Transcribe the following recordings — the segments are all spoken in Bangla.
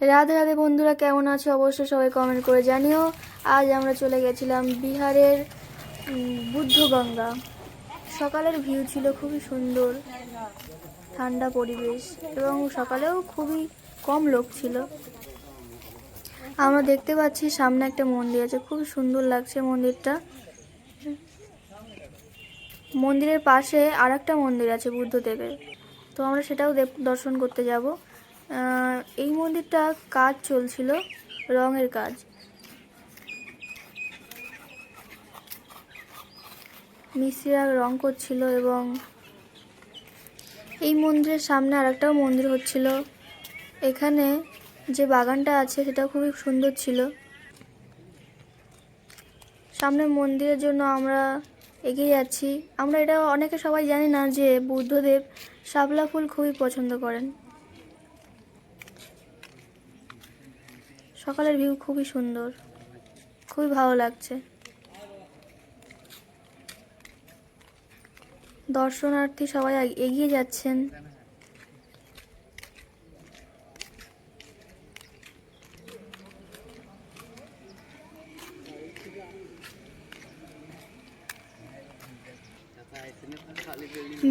রাধে রাধে বন্ধুরা, কেমন আছো? অবশ্যই সবাই কমেন্ট করে জানিও। আজ আমরা চলে গেছিলাম বিহারের বুদ্ধগঙ্গা। সকালের ভিউ ছিল খুবই সুন্দর, ঠান্ডা পরিবেশ, এবং সকালেও খুবই কম লোক ছিল। আমরা দেখতে পাচ্ছি সামনে একটা মন্দির আছে খুব সুন্দর লাগছে মন্দিরটা। মন্দিরের পাশে আর একটা মন্দির আছে বুদ্ধদেবের। তো আমরা সেটাও দর্শন করতে যাব। এই মন্দিরটা কাজ চলছিল, রঙের কাজ। মিস্ত্রিরা রং করছিল এবং এই মন্দিরের সামনে আরেকটাও মন্দির হচ্ছিল। এখানে যে বাগানটা আছে, সেটা খুবই সুন্দর ছিল। সামনে মন্দিরের জন্য আমরা এগিয়ে যাচ্ছি। আমরা এটা অনেকে সবাই জানি না যে বুদ্ধদেব শাপলা ফুল খুবই পছন্দ করেন। সকালের ভিউ খুবই সুন্দর। খুবই ভালো লাগছে। দর্শনার্থী সবাই এগিয়ে যাচ্ছেন।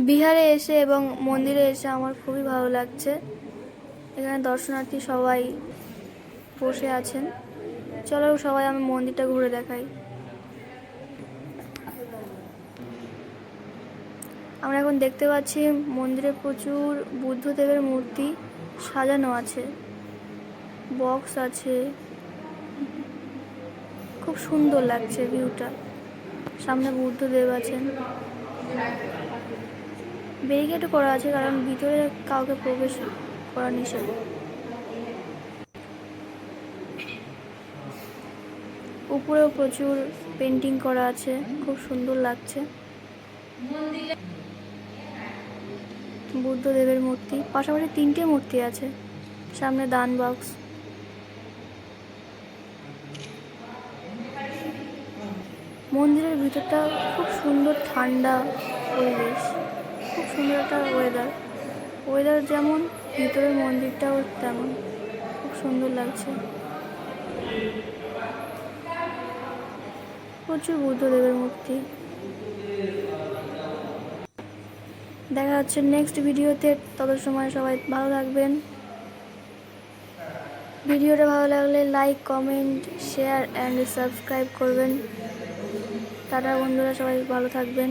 বিহারে এসে এবং মন্দিরে এসে আমার খুবই ভালো লাগছে। এখানে দর্শনার্থী সবাই বসে আছেন। চলো সবাই আমি মন্দিরটা ঘুরে দেখাই। আমরা এখন দেখতে পাচ্ছি মন্দিরে প্রচুর বুদ্ধদেবের মূর্তি সাজানো আছে। বক্স আছে। খুব সুন্দর লাগছে ভিউটা। সামনে বুদ্ধদেব আছেন। ব্যারিকেড করা আছে কারণ ভিতরে কাউকে প্রবেশ করা নিষেধ। উপরেও প্রচুর পেন্টিং করা আছে, খুব সুন্দর লাগছে। বুদ্ধদেবের মূর্তি, পাশাপাশি তিনটে মূর্তি আছে, সামনে দান বক্স মন্দিরের ভিতরটা খুব সুন্দর ঠান্ডা পরিবেশ, খুব সুন্দর একটা ওয়েদার ওয়েদার যেমন, ভিতরের মন্দিরটাও তেমন, খুব সুন্দর লাগছে। প্রচুর বুদ্ধদেবের মূর্তি। দেখা যাচ্ছে নেক্সট ভিডিওতে। তত সময় সবাই ভালো থাকবেন। ভিডিওটা ভালো লাগলে like comment share and subscribe করবেন। টাটা বন্ধুরা, সবাই ভালো থাকবেন।